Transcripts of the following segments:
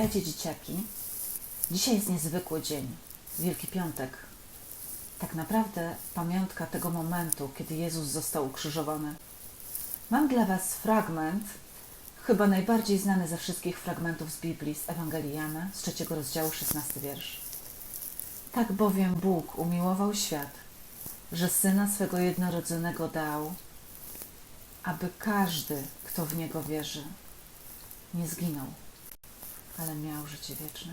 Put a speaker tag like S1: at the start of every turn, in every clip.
S1: Witajcie dzieciaki. Dzisiaj jest niezwykły dzień, Wielki Piątek. Tak naprawdę pamiątka tego momentu, kiedy Jezus został ukrzyżowany. Mam dla Was fragment, chyba najbardziej znany ze wszystkich fragmentów z Biblii, z Ewangelii Jana, z trzeciego rozdziału, szesnasty wiersz. Tak bowiem Bóg umiłował świat, że Syna swego jednorodzonego dał, aby każdy, kto w Niego wierzy, nie zginął, ale miał życie wieczne.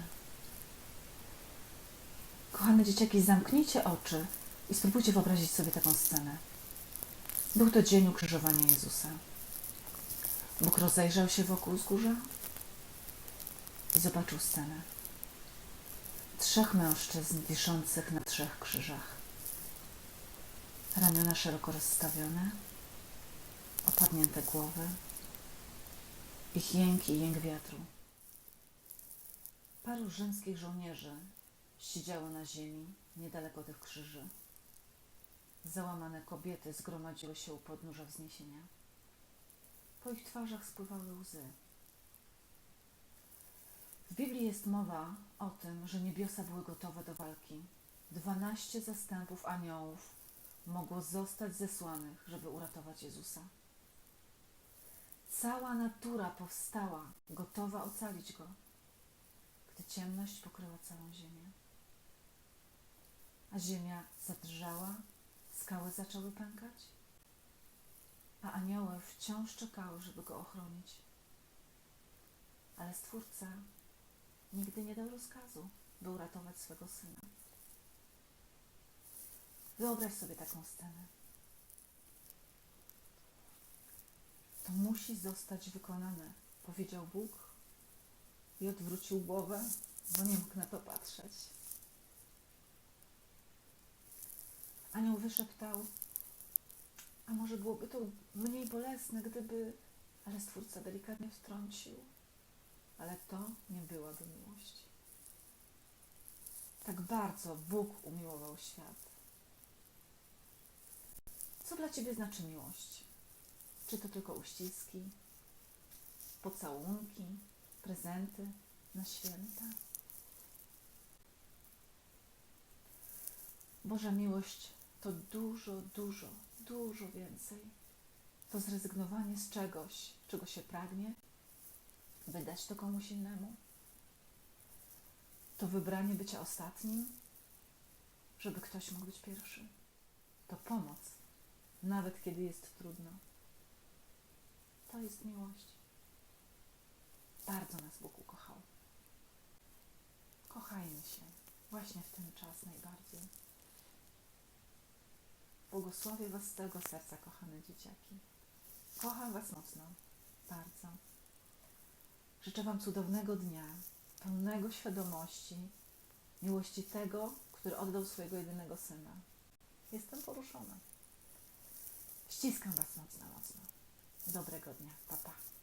S1: Kochane dzieciaki, zamknijcie oczy i spróbujcie wyobrazić sobie taką scenę. Był to dzień ukrzyżowania Jezusa. Bóg rozejrzał się wokół wzgórza i zobaczył scenę. Trzech mężczyzn wiszących na trzech krzyżach. Ramiona szeroko rozstawione, opadnięte głowy, ich jęk i jęk wiatru. Paru rzymskich żołnierzy siedziało na ziemi niedaleko tych krzyży. Załamane kobiety zgromadziły się u podnóża wzniesienia. Po ich twarzach spływały łzy. W Biblii jest mowa o tym, że niebiosa były gotowe do walki. Dwanaście zastępów aniołów mogło zostać zesłanych, żeby uratować Jezusa. Cała natura powstała, gotowa ocalić go, gdy ciemność pokryła całą ziemię. A ziemia zadrżała, skały zaczęły pękać, a anioły wciąż czekały, żeby go ochronić. Ale Stwórca nigdy nie dał rozkazu, by uratować swego syna. Wyobraź sobie taką scenę. To musi zostać wykonane, powiedział Bóg i odwrócił głowę, bo nie mógł na to patrzeć. Anioł wyszeptał, a może byłoby to mniej bolesne, gdyby... Ale Stwórca delikatnie wtrącił. Ale to nie byłaby miłość. Tak bardzo Bóg umiłował świat. Co dla Ciebie znaczy miłość? Czy to tylko uściski, pocałunki, prezenty na święta? Boża miłość to dużo, dużo, dużo więcej. To zrezygnowanie z czegoś, czego się pragnie, wydać to komuś innemu. To wybranie bycia ostatnim, żeby ktoś mógł być pierwszy. To pomoc, nawet kiedy jest trudno. To jest miłość. Bardzo nas Bóg ukochał. Kochajmy się właśnie w ten czas najbardziej. Błogosławię Was z całego serca, kochane dzieciaki. Kocham Was mocno, bardzo. Życzę Wam cudownego dnia, pełnego świadomości, miłości tego, który oddał swojego jedynego syna. Jestem poruszona. Ściskam Was mocno, mocno. Dobrego dnia. Pa, pa.